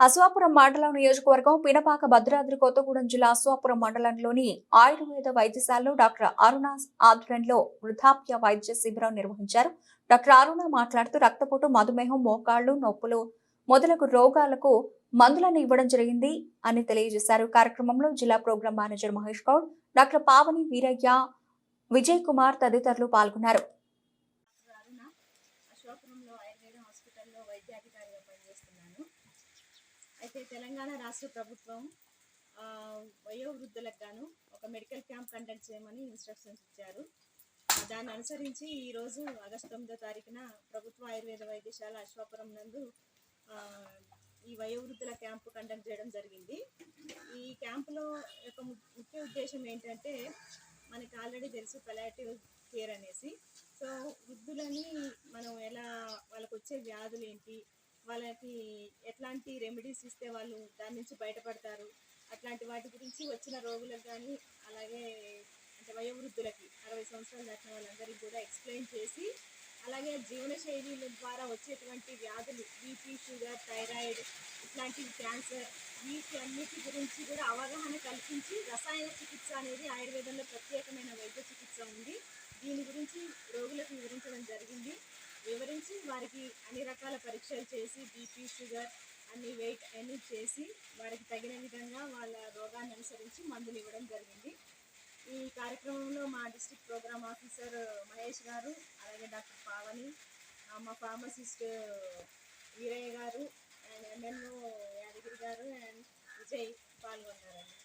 అశ్వాపురం మండలం నియోజకవర్గం పినపాక భద్రాద్రి కొత్తగూడెం జిల్లా అశ్వాపురం మండలంలోని ఆయుర్వేద వైద్యశాలలో డాక్టర్ అరుణ ఆధ్వర్యంలో వృద్ధాప్య వైద్య శిబిరం నిర్వహించారు. డాక్టర్ అరుణ మాట్లాడుతూ రక్తపోటు మధుమేహం మోకాళ్ళు నొప్పులు మొదలగు రోగాలకు మందులను ఇవ్వడం జరిగింది అని తెలియజేశారు. కార్యక్రమంలో జిల్లా program manager Mahesh Goud doctor Pavani Veeraiah Vijay Kumar తదితరులు పాల్గొన్నారు డాక్టర్ అరుణ అశోకపురంలో ఆయుర్వేద హాస్పిటల్లో వైద్యాధికారిగా పనిచేస్తున్నాను అయితే తెలంగాణ రాష్ట్ర ప్రభుత్వం వయోవృద్ధులకు గాను ఒక మెడికల్ క్యాంప్ కండక్ట్ చేయమని ఇన్స్ట్రక్షన్స్ ఇచ్చారు. దాన్ని అనుసరించి ఈరోజు ఆగస్టు తొమ్మిదో తారీఖున ప్రభుత్వ ఆయుర్వేద వైద్యశాల అశ్వాపురం నందు ఈ వయోవృద్ధుల క్యాంపు కండక్ట్ చేయడం జరిగింది. ఈ క్యాంపులో యొక్క ము- ముఖ్య ఉద్దేశం ఏంటంటే మనకి ఆల్రెడీ తెలుసు పెలాటివ్ కేర్ అనేసి. సో వృద్ధులని మనం ఎలా వాళ్ళకు వచ్చే వ్యాధులు ఏంటి వాళ్ళకి ఎట్లాంటి రెమెడీస్ ఇస్తే వాళ్ళు దాని నుంచి బయటపడతారు. అట్లాంటి వాటి గురించి వచ్చిన రోగులకు కానీ అలాగే అంటే వయోవృద్ధులకి అరవై సంవత్సరాలు దాటిన వాళ్ళందరికీ కూడా ఎక్స్ప్లెయిన్ చేసి అలాగే జీవనశైలిల ద్వారా వచ్చేటువంటి వ్యాధులు బీపీ షుగర్ థైరాయిడ్ ఇట్లాంటి క్యాన్సర్ వీటి అన్నిటి గురించి కూడా అవగాహన కల్పించి రసాయన చికిత్స అనేది ఆయుర్వేదంలో ప్రత్యేకమైన వైద్య చికిత్స ఉంది. దీని గురించి రోగులకు వివరించడం జరిగింది. వారికి అన్ని రకాల పరీక్షలు చేసి బీపీ షుగర్ అన్ని వెయిట్ అన్ని చేసి వారికి తగిన విధంగా వాళ్ళ రోగాన్ని అనుసరించి మందులు ఇవ్వడం జరిగింది. ఈ కార్యక్రమంలో మా డిస్టిక్ ప్రోగ్రామ్ ఆఫీసర్ మహేష్ గారు అలాగే డాక్టర్ పావని మా ఫార్మసిస్ట్ వీరయ్య గారు అండ్ ఎంఎన్ఓ యాదగిరి గారు అండ్ విజయ్ పాల్గొన్నారండి.